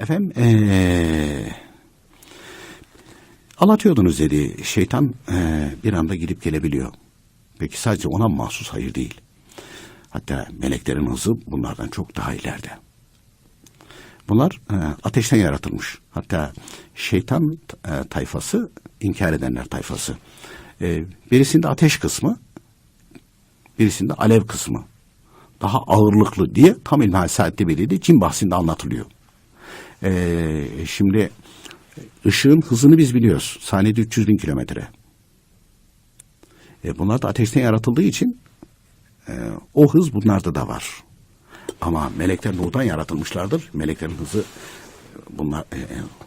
Efendim ee, anlatıyordunuz dedi şeytan ee, bir anda gidip gelebiliyor. Peki sadece ona mahsus hayır değil. Hatta meleklerin hızı bunlardan çok daha ileride. Bunlar e, ateşten yaratılmış. Hatta şeytan e, tayfası, inkar edenler tayfası. E, birisinde ateş kısmı, birisinde alev kısmı. Daha ağırlıklı diye tam İlmihal Saadetli Veli'de cin bahsinde anlatılıyor. E, şimdi ışığın hızını biz biliyoruz. Saniyede 300 bin kilometre. E, bunlar da ateşten yaratıldığı için e, o hız bunlarda da var. Ama melekler nurdan yaratılmışlardır. Meleklerin hızı bunlar e,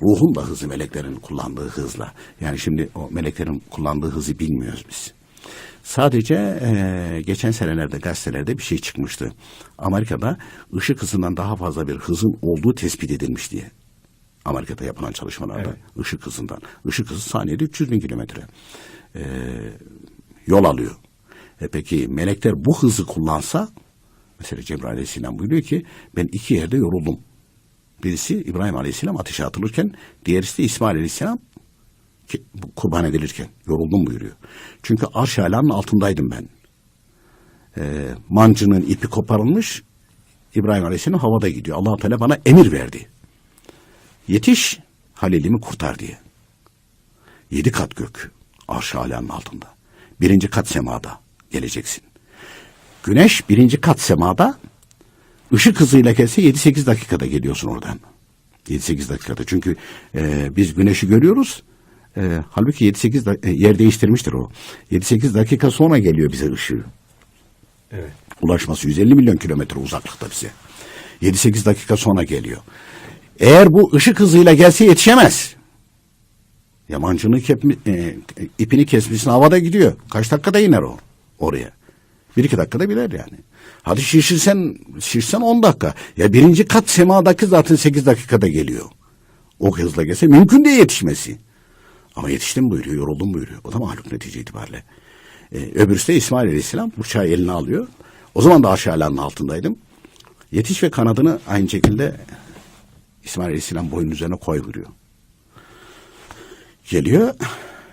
ruhun da hızı meleklerin kullandığı hızla. Yani şimdi o meleklerin kullandığı hızı bilmiyoruz biz. Sadece e, geçen senelerde gazetelerde bir şey çıkmıştı. Amerika'da ışık hızından daha fazla bir hızın olduğu tespit edilmiş diye. Amerika'da yapılan çalışmalarda Evet. ışık hızından. Işık hızı saniyede 300 bin kilometre e, yol alıyor. E peki melekler bu hızı kullansa mesela Cebrail Aleyhisselam buyuruyor ki ben iki yerde yoruldum. Birisi İbrahim Aleyhisselam ateşe atılırken diğerisi de İsmail Aleyhisselam kurban edilirken yoruldum buyuruyor. Çünkü arş alanın altındaydım ben. E, mancının ipi koparılmış İbrahim Aleyhisselam havada gidiyor. allah Teala bana emir verdi. Yetiş Halil'imi kurtar diye. Yedi kat gök. Arş-ı alanın altında. Birinci kat semada geleceksin. Güneş birinci kat semada ışık hızıyla gelse 7-8 dakikada geliyorsun oradan. 7-8 dakikada. Çünkü e, biz güneşi görüyoruz. E, halbuki 7-8 da- e, yer değiştirmiştir o. 7-8 dakika sonra geliyor bize ışığı. Evet. Ulaşması 150 milyon kilometre uzaklıkta bize. 7-8 dakika sonra geliyor. Eğer bu ışık hızıyla gelse yetişemez. Yamancını kepmi, e, ipini kesmişsin havada gidiyor. Kaç dakikada iner o oraya? Bir iki dakikada biner yani. Hadi şişirsen, şişsen 10 dakika. Ya birinci kat semadaki zaten 8 dakikada geliyor. O hızla gelse mümkün değil yetişmesi. Ama yetiştim buyuruyor, yoruldum buyuruyor. O da mahluk netice itibariyle. Ee, öbürsü de İsmail Aleyhisselam bıçağı eline alıyor. O zaman da aşağılarının altındaydım. Yetiş ve kanadını aynı şekilde İsmail Aleyhisselam boyun üzerine koy buyuruyor. Geliyor.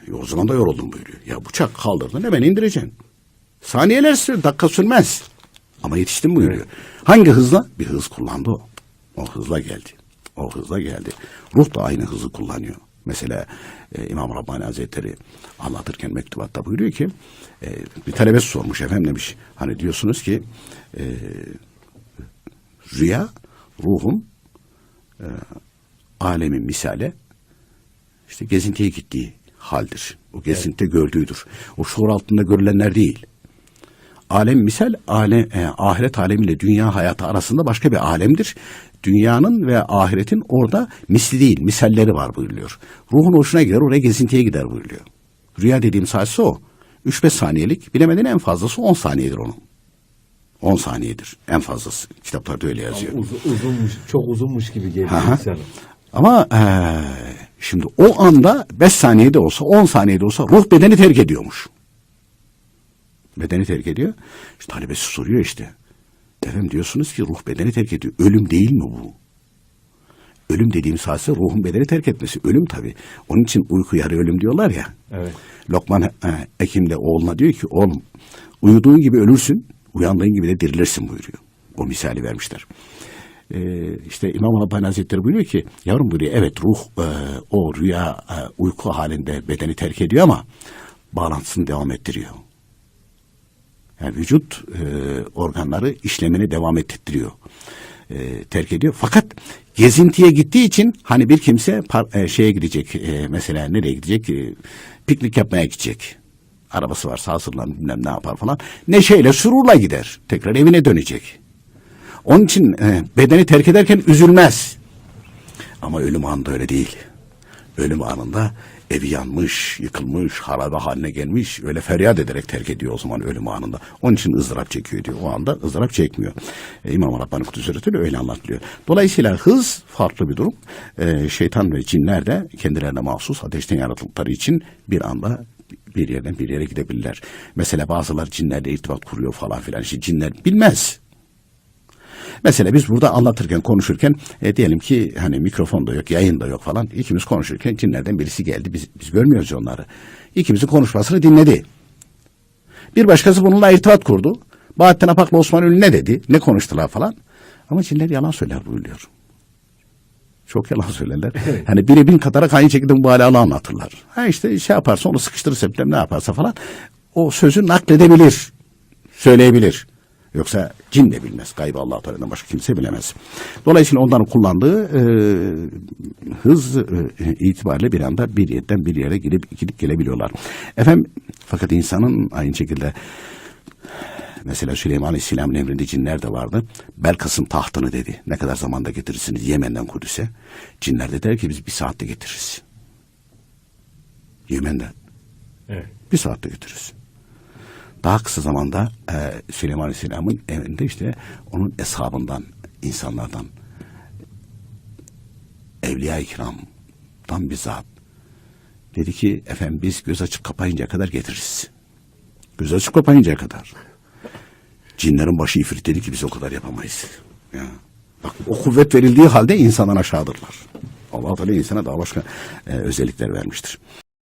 "E, o zaman da yoruldum buyuruyor. Ya bıçak kaldırdın hemen indireceksin. Saniyeler sür, dakika sürmez. Ama yetiştim buyuruyor. Hangi hızla? Bir hız kullandı o. O hızla geldi. O hızla geldi. Ruh da aynı hızı kullanıyor. Mesela e, İmam Rabbani Hazretleri anlatırken mektubatta buyuruyor ki e, bir talebesi sormuş efendim demiş. Hani diyorsunuz ki e, rüya ruhun e, alemin misale işte gezintiye gittiği haldir. O gezintide gördüğüdür. O şuur altında görülenler değil. Alem misal alem, e, ahiret alemiyle dünya hayatı arasında başka bir alemdir. Dünyanın ve ahiretin orada misli değil, misalleri var buyuruluyor. Ruhun hoşuna gider, oraya gezintiye gider buyuruluyor. Rüya dediğim sadece o. 3-5 saniyelik, bilemedin en fazlası 10 saniyedir onun. 10 saniyedir en fazlası. Kitaplarda öyle yazıyor. Uzun, uzunmuş, çok uzunmuş gibi geliyor insana. Ama eee, şimdi o anda 5 saniyede olsa 10 saniyede olsa ruh bedeni terk ediyormuş. Bedeni terk ediyor. İşte talebesi soruyor işte. Efendim diyorsunuz ki ruh bedeni terk ediyor. Ölüm değil mi bu? Ölüm dediğim sadece ruhun bedeni terk etmesi. Ölüm tabii. Onun için uyku yarı ölüm diyorlar ya. Evet. Lokman e, Ekim de oğluna diyor ki oğlum uyuduğun gibi ölürsün, uyandığın gibi de dirilirsin buyuruyor. O misali vermişler. Ee, işte İmam Rabbani Hazretleri buyuruyor ki yavrum buyuruyor evet ruh e, o rüya e, uyku halinde bedeni terk ediyor ama bağlantısını devam ettiriyor. Yani vücut e, organları işlemini devam ettiriyor. E, terk ediyor. Fakat gezintiye gittiği için hani bir kimse par- e, şeye gidecek e, mesela nereye gidecek E, piknik yapmaya gidecek. Arabası varsa hazırlanır bilmem ne yapar falan. Neşeyle sururla gider. Tekrar evine dönecek. Onun için e, bedeni terk ederken üzülmez. Ama ölüm anında öyle değil. Ölüm anında evi yanmış, yıkılmış, harabe haline gelmiş. Öyle feryat ederek terk ediyor o zaman ölüm anında. Onun için ızdırap çekiyor diyor. O anda ızdırap çekmiyor. E, İmam Rabbani Kudüs'ü öyle anlatılıyor. Dolayısıyla hız farklı bir durum. E, şeytan ve cinler de kendilerine mahsus ateşten yaratıldıkları için bir anda bir yerden bir yere gidebilirler. Mesela bazıları cinlerle irtibat kuruyor falan filan. İşte cinler bilmez. Mesela biz burada anlatırken, konuşurken e, diyelim ki hani mikrofon da yok, yayın da yok falan. İkimiz konuşurken cinlerden birisi geldi. Biz, biz görmüyoruz onları. İkimizin konuşmasını dinledi. Bir başkası bununla irtibat kurdu. Bahattin Apak'la Osman Ünlü ne dedi? Ne konuştular falan. Ama cinler yalan söyler buyuruyor. Çok yalan söylerler. Hani biri bin katara kayın şekilde mübalağalı anlatırlar. Ha işte şey yaparsa onu sıkıştırırsa ne yaparsa falan o sözü nakledebilir. Söyleyebilir. Yoksa cin de bilmez. Gaybı Allah Teala'dan başka kimse bilemez. Dolayısıyla onların kullandığı e, hız e, itibariyle bir anda bir yerden bir yere gidip gidip gelebiliyorlar. Efendim fakat insanın aynı şekilde Mesela Süleyman Aleyhisselam'ın emrinde cinler de vardı. Belkıs'ın tahtını dedi. Ne kadar zamanda getirirsiniz Yemen'den Kudüs'e? Cinler de der ki biz bir saatte getiririz. Yemen'den. Evet. Bir saatte getiririz. Daha kısa zamanda e, Süleyman Aleyhisselam'ın emrinde işte onun eshabından, insanlardan, Evliya-i bir zat. Dedi ki efendim biz göz açıp kapayıncaya kadar getiririz. Göz açıp kapayıncaya kadar. Cinlerin başı ifrit dedi ki biz o kadar yapamayız. Ya. Bak o kuvvet verildiği halde insandan aşağıdırlar. Allah Teala insana daha başka e, özellikler vermiştir.